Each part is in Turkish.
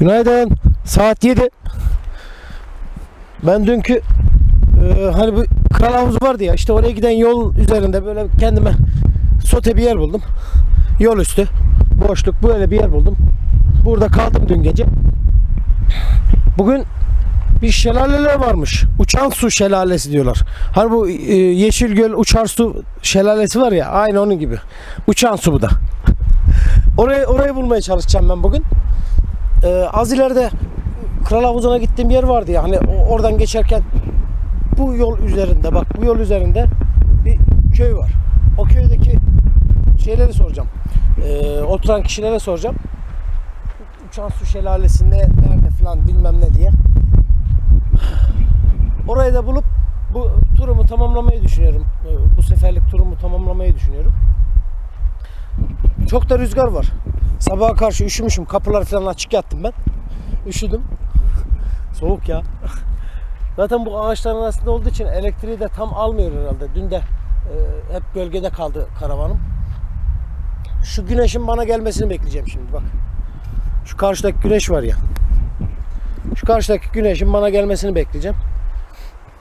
Günaydın. Saat 7. Ben dünkü e, hani bu kral havuzu vardı ya işte oraya giden yol üzerinde böyle kendime sote bir yer buldum. Yol üstü. Boşluk böyle bir yer buldum. Burada kaldım dün gece. Bugün bir şelaleler varmış. Uçan su şelalesi diyorlar. Hani bu e, Yeşilgöl uçar su şelalesi var ya aynı onun gibi. Uçan su bu da. Orayı orayı bulmaya çalışacağım ben bugün. Ee, az ileride Kral Havuzu'na gittiğim yer vardı ya hani oradan geçerken bu yol üzerinde bak bu yol üzerinde bir köy var. O köydeki şeyleri soracağım. Ee, oturan kişilere soracağım. Uçan su şelalesinde nerede falan bilmem ne diye. Orayı da bulup bu turumu tamamlamayı düşünüyorum. Ee, Bu seferlik turumu tamamlamayı düşünüyorum. Çok da rüzgar var. Sabaha karşı üşümüşüm. Kapılar falan açık yattım ben. Üşüdüm. Soğuk ya. Zaten bu ağaçların arasında olduğu için elektriği de tam almıyor herhalde. Dün de e, hep gölgede kaldı karavanım. Şu güneşin bana gelmesini bekleyeceğim şimdi bak. Şu karşıdaki güneş var ya. Şu karşıdaki güneşin bana gelmesini bekleyeceğim.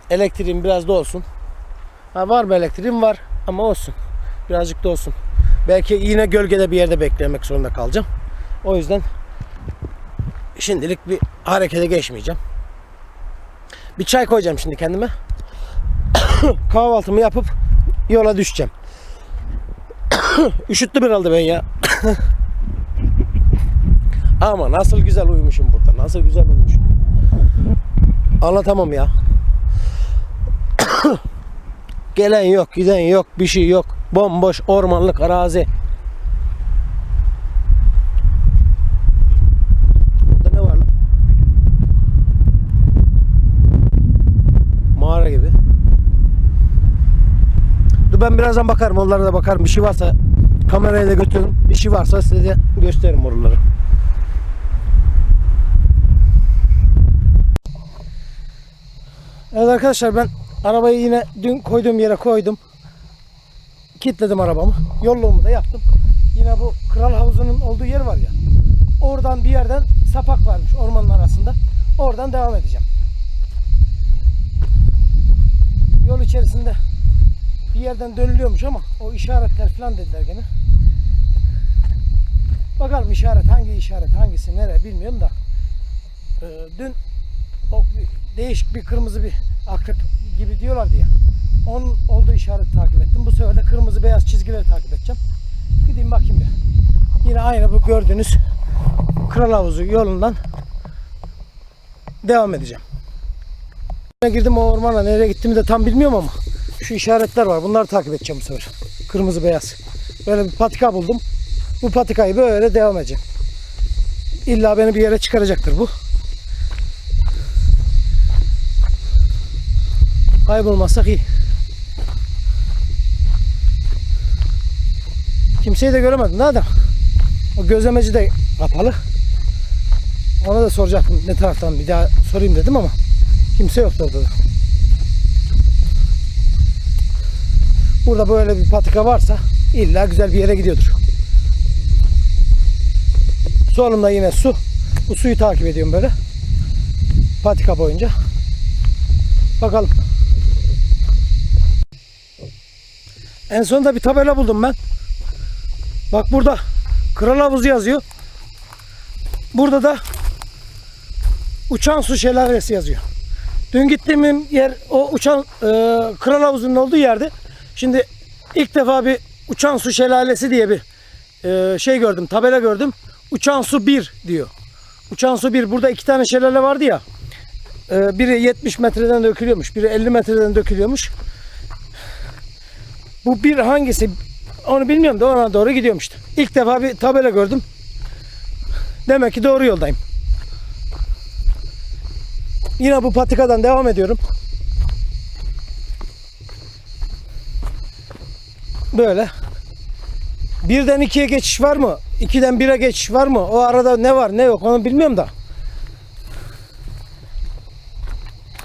Elektriğim biraz da olsun. Ha var mı elektriğim var ama olsun. Birazcık da olsun. Belki yine gölgede bir yerde beklemek zorunda kalacağım. O yüzden şimdilik bir harekete geçmeyeceğim. Bir çay koyacağım şimdi kendime. Kahvaltımı yapıp yola düşeceğim. Üşüttüm herhalde ben ya. Ama nasıl güzel uyumuşum burada. Nasıl güzel uyumuşum. Anlatamam ya. Gelen yok, giden yok, bir şey yok. Bomboş ormanlık arazi. Burada ne var lan? Mağara gibi. Dur ben birazdan bakarım. Onlara da bakarım. Bir şey varsa kamerayı da götürürüm. Bir şey varsa size de gösteririm oraları. Evet arkadaşlar ben arabayı yine dün koyduğum yere koydum. Kilitledim arabamı. Yolluğumu da yaptım. Yine bu kral havuzunun olduğu yer var ya. Oradan bir yerden sapak varmış ormanın arasında. Oradan devam edeceğim. Yol içerisinde bir yerden dönülüyormuş ama o işaretler falan dediler gene. Bakalım işaret hangi işaret hangisi nere bilmiyorum da. Ee, dün o değişik bir kırmızı bir akrep gibi diyorlardı ya. Onun olduğu işareti takip ettim. Bu sefer de kırmızı beyaz çizgileri takip edeceğim. Gideyim bakayım bir. Yine aynı bu gördüğünüz Kral Havuzu yolundan devam edeceğim. Girdim o ormana nereye gittiğimi de tam bilmiyorum ama şu işaretler var. Bunları takip edeceğim bu sefer. Kırmızı beyaz. Böyle bir patika buldum. Bu patikayı böyle devam edeceğim. İlla beni bir yere çıkaracaktır bu. Kaybolmazsak iyi. Kimseyi de göremedim da. O gözlemeci de kapalı. Ona da soracaktım ne taraftan bir daha sorayım dedim ama kimse yoktu orada da. Burada böyle bir patika varsa illa güzel bir yere gidiyordur. Solumda yine su. Bu suyu takip ediyorum böyle. Patika boyunca. Bakalım. En sonunda bir tabela buldum ben. Bak burada Kral Havuzu yazıyor. Burada da Uçan Su Şelalesi yazıyor. Dün gittiğim yer o uçan e, Kral Havuzu'nun olduğu yerdi. Şimdi ilk defa bir Uçan Su Şelalesi diye bir e, şey gördüm, tabela gördüm. Uçan Su 1 diyor. Uçan Su 1. Burada iki tane şelale vardı ya. E, biri 70 metreden dökülüyormuş, biri 50 metreden dökülüyormuş. Bu bir hangisi onu bilmiyorum da ona doğru gidiyorum. İlk defa bir tabela gördüm. Demek ki doğru yoldayım. Yine bu patikadan devam ediyorum. Böyle. Birden ikiye geçiş var mı? İkiden bire geçiş var mı? O arada ne var ne yok onu bilmiyorum da.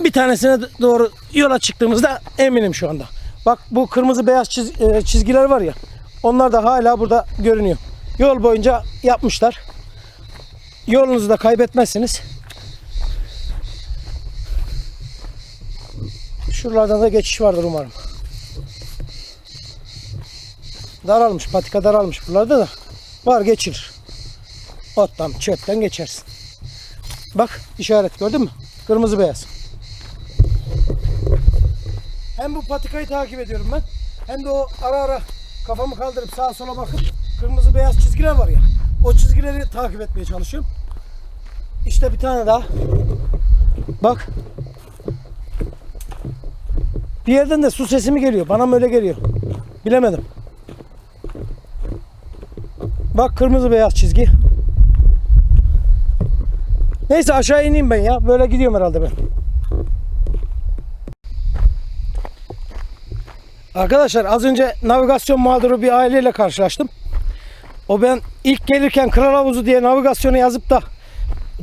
Bir tanesine doğru yola çıktığımızda eminim şu anda. Bak bu kırmızı beyaz çiz- e, çizgiler var ya. Onlar da hala burada görünüyor. Yol boyunca yapmışlar. yolunuzu da kaybetmezsiniz. Şuralardan da geçiş vardır umarım. Daralmış, patika daralmış buralarda da. Var geçilir. Ottan, çöpten geçersin. Bak işaret gördün mü? Kırmızı beyaz. Hem bu patikayı takip ediyorum ben. Hem de o ara ara kafamı kaldırıp sağa sola bakıp kırmızı beyaz çizgiler var ya. O çizgileri takip etmeye çalışıyorum. İşte bir tane daha. Bak. Bir yerden de su sesi mi geliyor? Bana mı öyle geliyor? Bilemedim. Bak kırmızı beyaz çizgi. Neyse aşağı ineyim ben ya. Böyle gidiyorum herhalde ben. Arkadaşlar az önce navigasyon mağduru bir aileyle karşılaştım. O ben ilk gelirken Kral Havuzu diye navigasyonu yazıp da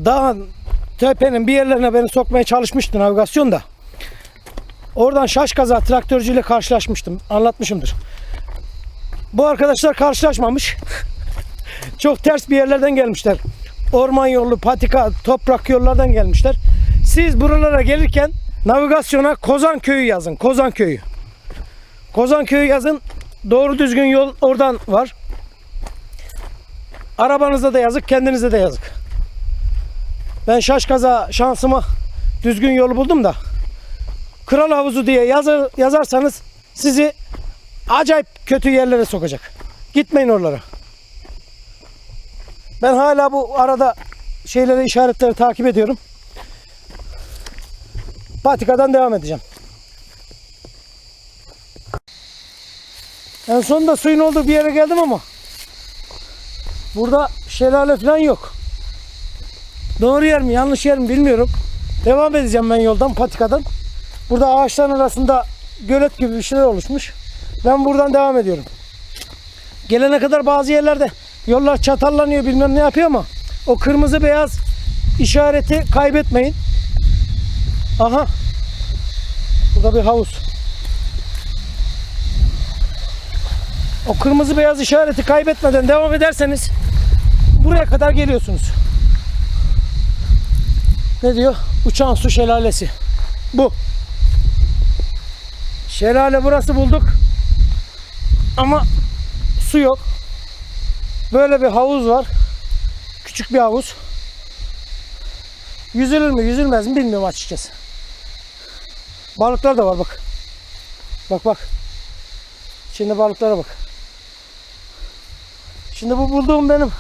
daha tepenin bir yerlerine beni sokmaya çalışmıştı navigasyonda. Oradan şaş kaza traktörcüyle karşılaşmıştım. Anlatmışımdır. Bu arkadaşlar karşılaşmamış. Çok ters bir yerlerden gelmişler. Orman yolu, patika, toprak yollardan gelmişler. Siz buralara gelirken navigasyona Kozan Köyü yazın. Kozan Köyü. Kozan Köyü yazın. Doğru düzgün yol oradan var. Arabanıza da yazık, kendinize de yazık. Ben şaş kaza şansıma düzgün yolu buldum da. Kral Havuzu diye yazar, yazarsanız sizi acayip kötü yerlere sokacak. Gitmeyin oralara. Ben hala bu arada şeyleri işaretleri takip ediyorum. Patikadan devam edeceğim. En sonunda suyun olduğu bir yere geldim ama burada şelale falan yok. Doğru yer mi yanlış yer mi bilmiyorum. Devam edeceğim ben yoldan patikadan. Burada ağaçların arasında gölet gibi bir şeyler oluşmuş. Ben buradan devam ediyorum. Gelene kadar bazı yerlerde yollar çatallanıyor bilmem ne yapıyor ama o kırmızı beyaz işareti kaybetmeyin. Aha. Burada bir havuz. O kırmızı beyaz işareti kaybetmeden devam ederseniz buraya kadar geliyorsunuz. Ne diyor? Uçan su şelalesi. Bu. Şelale burası bulduk. Ama su yok. Böyle bir havuz var. Küçük bir havuz. Yüzülür mü yüzülmez mi bilmiyorum açıkçası. Balıklar da var bak. Bak bak. Şimdi balıklara bak. Şimdi bu bulduğum benim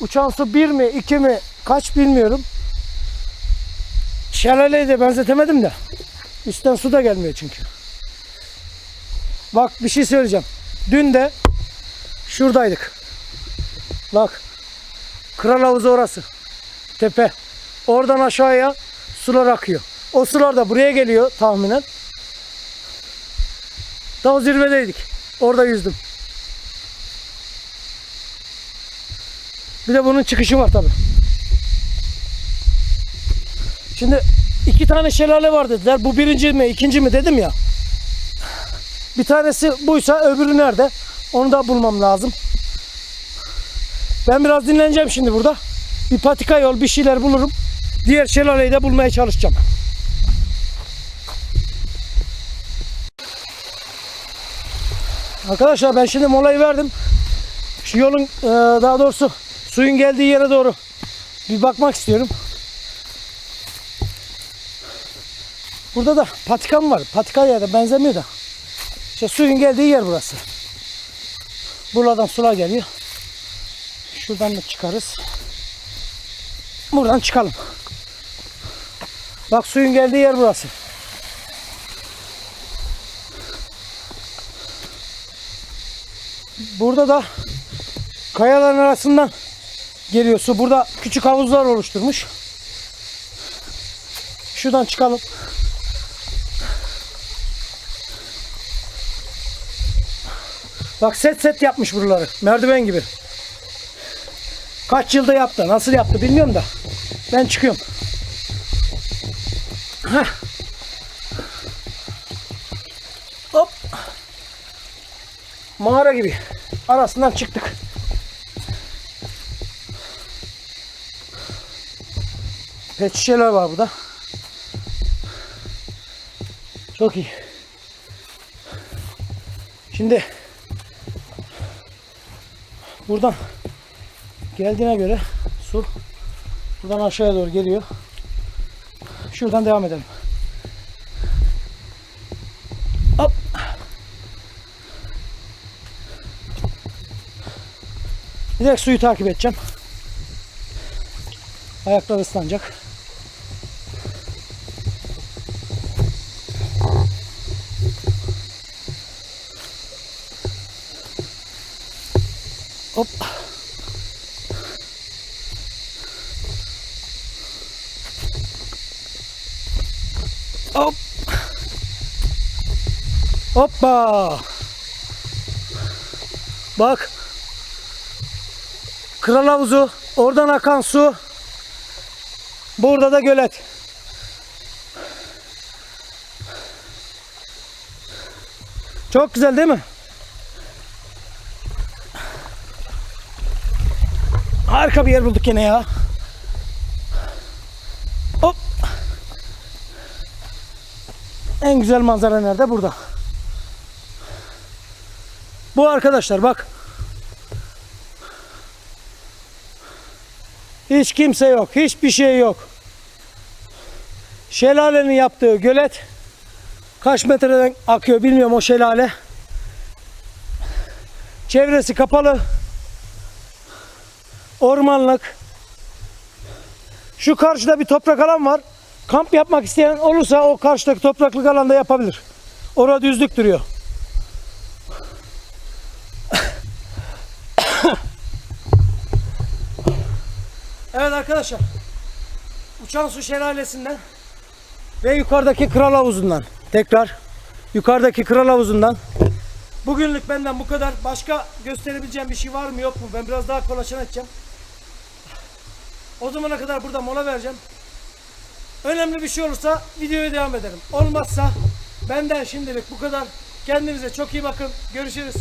uçan su bir mi iki mi kaç bilmiyorum. Şelaleye de benzetemedim de. Üstten su da gelmiyor çünkü. Bak bir şey söyleyeceğim. Dün de şuradaydık. Bak. Kral havuzu orası. Tepe. Oradan aşağıya sular akıyor. O sular da buraya geliyor tahminen. Tam zirvedeydik. Orada yüzdüm. Bir de bunun çıkışı var tabi. Şimdi iki tane şelale var dediler. Bu birinci mi ikinci mi dedim ya. Bir tanesi buysa öbürü nerede? Onu da bulmam lazım. Ben biraz dinleneceğim şimdi burada. Bir patika yol bir şeyler bulurum. Diğer şelaleyi de bulmaya çalışacağım. Arkadaşlar ben şimdi molayı verdim. Şu yolun e, daha doğrusu suyun geldiği yere doğru bir bakmak istiyorum. Burada da patikam var. Patika yere benzemiyor da. İşte suyun geldiği yer burası. Buradan sular geliyor. Şuradan da çıkarız. Buradan çıkalım. Bak suyun geldiği yer burası. Burada da kayaların arasından geliyor su. Burada küçük havuzlar oluşturmuş. Şuradan çıkalım. Bak set set yapmış buraları. Merdiven gibi. Kaç yılda yaptı? Nasıl yaptı bilmiyorum da. Ben çıkıyorum. Heh. Hop. Mağara gibi. Arasından çıktık. Pet şişeler var burada. Çok iyi. Şimdi buradan geldiğine göre su buradan aşağıya doğru geliyor. Şuradan devam edelim. Hop. Direkt suyu takip edeceğim. Ayaklar ıslanacak. Hop. Hop. Hoppa. Bak. Kral havuzu. Oradan akan su. Burada da gölet. Çok güzel değil mi? Harika bir yer bulduk yine ya. Hop. En güzel manzara nerede? Burada. Bu arkadaşlar bak. Hiç kimse yok. Hiçbir şey yok. Şelalenin yaptığı gölet kaç metreden akıyor bilmiyorum o şelale. Çevresi kapalı. Ormanlık. Şu karşıda bir toprak alan var. Kamp yapmak isteyen olursa o karşıdaki topraklık alanda yapabilir. Orada düzlük duruyor. Evet arkadaşlar. Uçan su şelalesinden ve yukarıdaki kral havuzundan tekrar yukarıdaki kral havuzundan bugünlük benden bu kadar. Başka gösterebileceğim bir şey var mı yok mu? Ben biraz daha kolaçan edeceğim. O zamana kadar burada mola vereceğim. Önemli bir şey olursa videoya devam ederim. Olmazsa benden şimdilik bu kadar. Kendinize çok iyi bakın. Görüşürüz.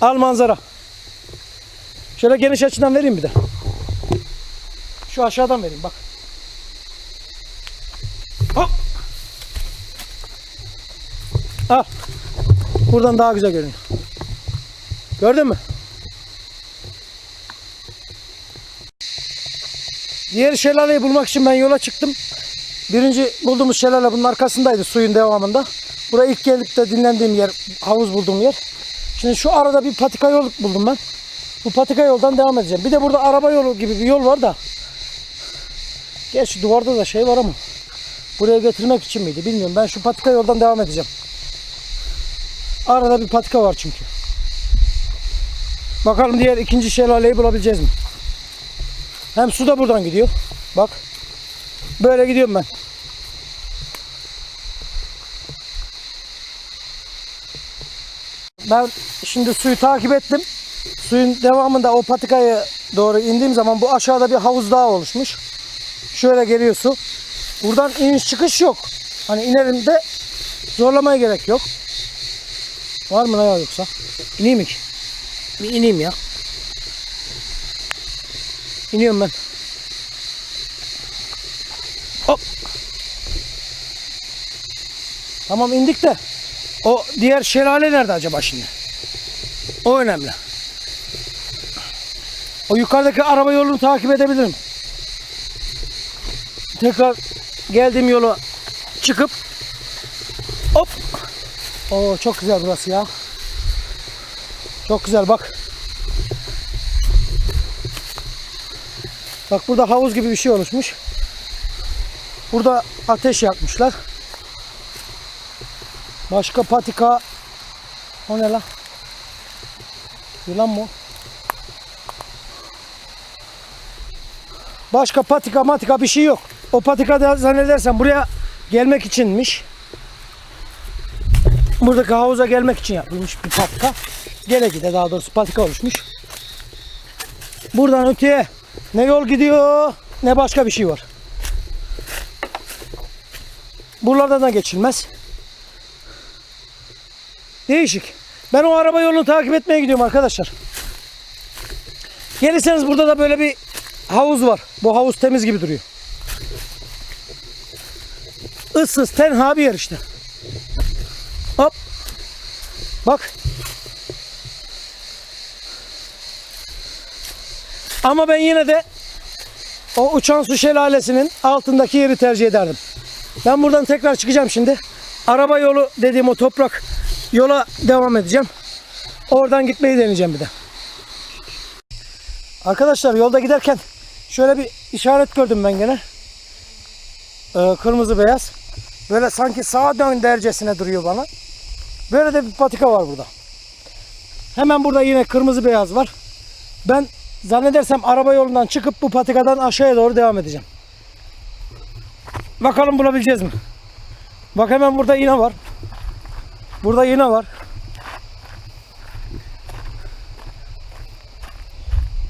Al manzara. Şöyle geniş açıdan vereyim bir de. Şu aşağıdan vereyim bak. Hop. Al. Buradan daha güzel görünüyor. Gördün mü? Diğer şelaleyi bulmak için ben yola çıktım. Birinci bulduğumuz şelale bunun arkasındaydı suyun devamında. Buraya ilk gelip de dinlendiğim yer, havuz bulduğum yer. Şimdi şu arada bir patika yol buldum ben. Bu patika yoldan devam edeceğim. Bir de burada araba yolu gibi bir yol var da. Gerçi duvarda da şey var ama. Buraya getirmek için miydi bilmiyorum. Ben şu patika yoldan devam edeceğim. Arada bir patika var çünkü. Bakalım diğer ikinci şelaleyi bulabileceğiz mi? Hem su da buradan gidiyor. Bak. Böyle gidiyorum ben. Ben şimdi suyu takip ettim. Suyun devamında o patikaya doğru indiğim zaman bu aşağıda bir havuz daha oluşmuş. Şöyle geliyor su. Buradan iniş çıkış yok. Hani inerim de zorlamaya gerek yok. Var mı ne yoksa? İneyim mi ki? Bir ineyim ya. İniyorum ben. Hop. Tamam indik de o diğer şelale nerede acaba şimdi? O önemli. O yukarıdaki araba yolunu takip edebilirim. Tekrar geldiğim yola çıkıp hop. Oo çok güzel burası ya. Çok güzel bak. Bak burada havuz gibi bir şey oluşmuş. Burada ateş yakmışlar. Başka patika. O ne lan? Yılan mı? Başka patika matika bir şey yok. O patika da zannedersen buraya gelmek içinmiş. Buradaki havuza gelmek için yapılmış bir patika. Gele gide daha doğrusu patika oluşmuş. Buradan öteye ne yol gidiyor ne başka bir şey var. Buralardan da geçilmez. Değişik. Ben o araba yolunu takip etmeye gidiyorum arkadaşlar. Gelirseniz burada da böyle bir havuz var. Bu havuz temiz gibi duruyor. Issız tenha bir yer işte. Hop. Bak. Ama ben yine de o uçan su şelalesinin altındaki yeri tercih ederdim. Ben buradan tekrar çıkacağım şimdi. Araba yolu dediğim o toprak yola devam edeceğim. Oradan gitmeyi deneyeceğim bir de. Arkadaşlar yolda giderken şöyle bir işaret gördüm ben gene. Ee, kırmızı beyaz. Böyle sanki sağa dön dercesine duruyor bana. Böyle de bir patika var burada. Hemen burada yine kırmızı beyaz var. Ben zannedersem araba yolundan çıkıp bu patikadan aşağıya doğru devam edeceğim. Bakalım bulabileceğiz mi? Bak hemen burada iğne var. Burada iğne var.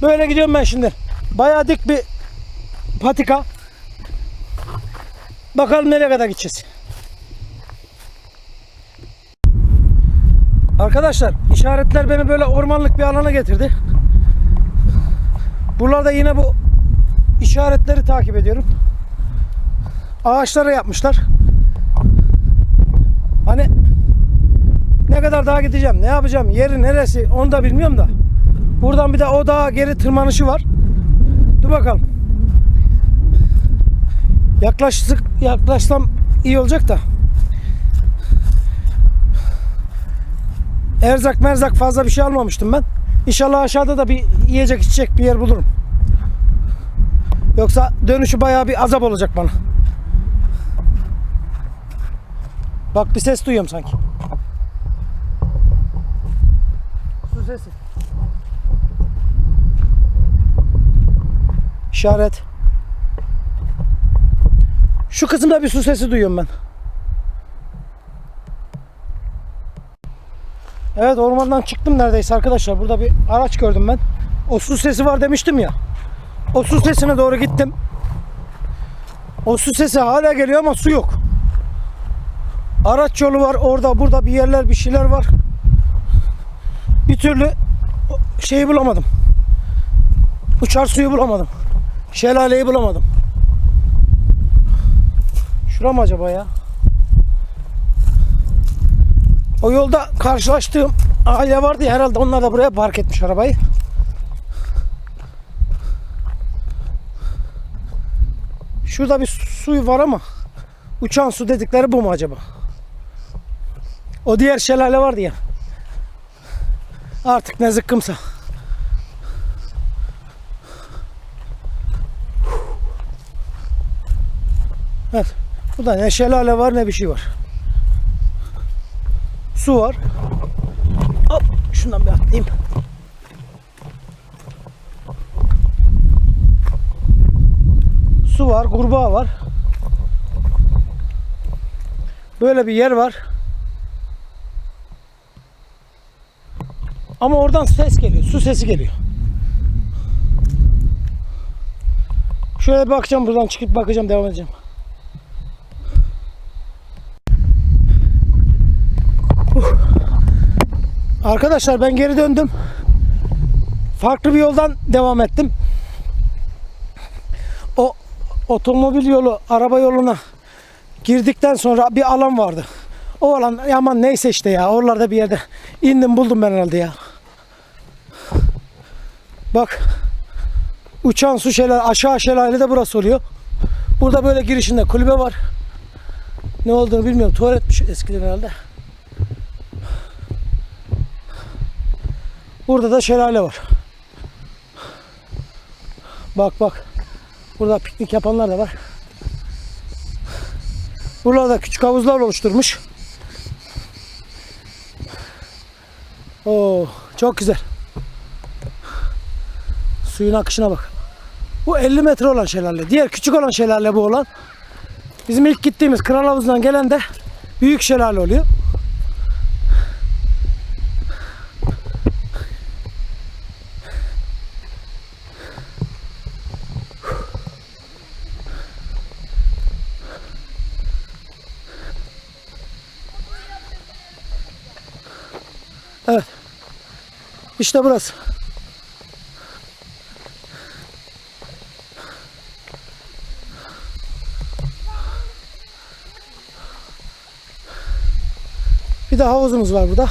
Böyle gidiyorum ben şimdi. Bayağı dik bir patika. Bakalım nereye kadar gideceğiz. Arkadaşlar işaretler beni böyle ormanlık bir alana getirdi. Buralarda yine bu işaretleri takip ediyorum. Ağaçlara yapmışlar. Hani ne kadar daha gideceğim, ne yapacağım, yeri neresi onu da bilmiyorum da. Buradan bir de o dağa geri tırmanışı var. Dur bakalım. Yaklaştık, yaklaşsam iyi olacak da. Erzak merzak fazla bir şey almamıştım ben. İnşallah aşağıda da bir yiyecek içecek bir yer bulurum. Yoksa dönüşü bayağı bir azap olacak bana. Bak bir ses duyuyorum sanki. Su sesi. İşaret. Şu kısımda bir su sesi duyuyorum ben. Evet ormandan çıktım neredeyse arkadaşlar. Burada bir araç gördüm ben. O su sesi var demiştim ya. O su sesine doğru gittim. O su sesi hala geliyor ama su yok. Araç yolu var orada burada bir yerler bir şeyler var. Bir türlü şeyi bulamadım. Uçar suyu bulamadım. Şelaleyi bulamadım. Şura mı acaba ya? O yolda karşılaştığım aile vardı ya herhalde onlar da buraya park etmiş arabayı. Şurada bir su var ama uçan su dedikleri bu mu acaba? O diğer şelale vardı ya. Artık ne zıkkımsa. Evet. Bu da ne şelale var ne bir şey var. Su var. Hop şundan bir atlayayım. Su var, kurbağa var. Böyle bir yer var. Ama oradan ses geliyor. Su sesi geliyor. Şöyle bakacağım buradan çıkıp bakacağım devam edeceğim. Arkadaşlar ben geri döndüm. Farklı bir yoldan devam ettim. O otomobil yolu, araba yoluna girdikten sonra bir alan vardı. O alan aman neyse işte ya oralarda bir yerde indim buldum ben herhalde ya. Bak uçan su şelale aşağı şelale de burası oluyor. Burada böyle girişinde kulübe var. Ne olduğunu bilmiyorum. Tuvaletmiş eskiden herhalde. Burada da şelale var. Bak bak. Burada piknik yapanlar da var. Buralarda küçük havuzlar oluşturmuş. Oo, çok güzel. Suyun akışına bak. Bu 50 metre olan şelale. Diğer küçük olan şelale bu olan. Bizim ilk gittiğimiz Kral Havuz'dan gelen de büyük şelale oluyor. Evet. İşte burası. Bir de havuzumuz var burada.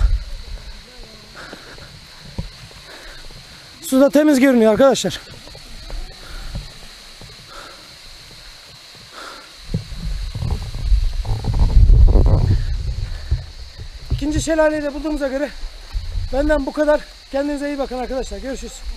Su da temiz görünüyor arkadaşlar. İkinci şelaleyi de bulduğumuza göre benden bu kadar. Kendinize iyi bakın arkadaşlar. Görüşürüz.